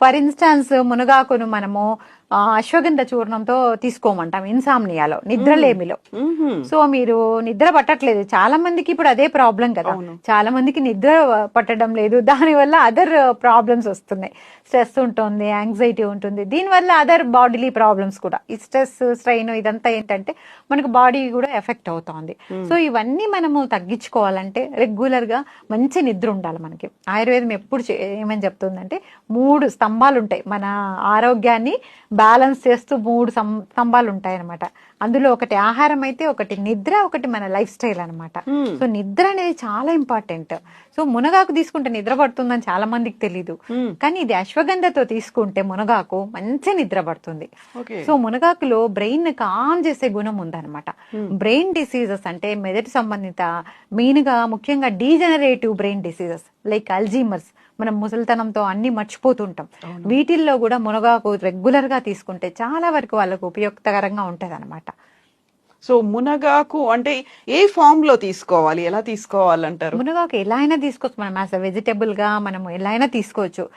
For instance మునగాకును మనము ashwagandha చూర్ణంతో తీసుకోమంటాం ఇన్సామ్నియాలో నిద్రలేమిలో. So మీరు నిద్ర పట్టట్లేదు. చాలా మందికి ఇప్పుడు అదే ప్రాబ్లం కదా. చాలా మందికి నిద్ర పట్టడం లేదు. దాని వల్ల అదర్ ప్రాబ్లమ్స్ వస్తున్నాయి. స్ట్రెస్ ఉంటుంది యాంగ్జైటీ ఉంటుంది. దీనివల్ల అదర్ బాడీలీ ప్రాబ్లమ్స్ కూడా. ఈ స్ట్రెస్ స్ట్రెయిన్ ఇదంతా ఏంటంటే మనకు బాడీ కూడా ఎఫెక్ట్ అవుతోంది. సో ఇవన్నీ మనము తగ్గించుకోవాలంటే రెగ్యులర్గా మంచి నిద్ర ఉండాలి మనకి. ఆయుర్వేదం ఎప్పుడు ఏమని చెప్తుందంటే మూడు స్తంభాలు ఉంటాయి మన ఆరోగ్యాన్ని బ్యాలెన్స్ చేస్తూ మూడు సం- స్తంభాలు ఉంటాయి అనమాట అందులో ఒకటి ఆహారం అయితే ఒకటి నిద్ర ఒకటి మన లైఫ్ స్టైల్ అనమాట సో నిద్ర అనేది చాలా ఇంపార్టెంట్. సో మునగాకు తీసుకుంటే నిద్ర పడుతుందని చాలా మందికి తెలీదు. కానీ ఇది అశ్వగంధతో తీసుకుంటే మునగాకు మంచి నిద్ర పడుతుంది. సో మునగాకులో బ్రెయిన్ కామ్ చేసే గుణం ఉందన్నమాట. బ్రెయిన్ డిసీజెస్ అంటే మెదడు సంబంధిత మెయిన్గా ముఖ్యంగా degenerative brain diseases like Alzheimer's. మనం ముసలితనంతో అన్ని మర్చిపోతుంటాం. వీటిల్లో కూడా మునగాకు రెగ్యులర్గా తీసుకుంటే చాలా వరకు వాళ్ళకు ఉపయుక్తకరంగా ఉంటది అనమాట సో మునగాకు అంటే ఏ ఫామ్లో తీసుకోవాలి? ఎలా తీసుకోవాలంటారు? మునగాకు ఎలా అయినా తీసుకోవచ్చు. మనం యాజ్ వెజిటబుల్గా మనం ఎలా అయినా తీసుకోవచ్చు.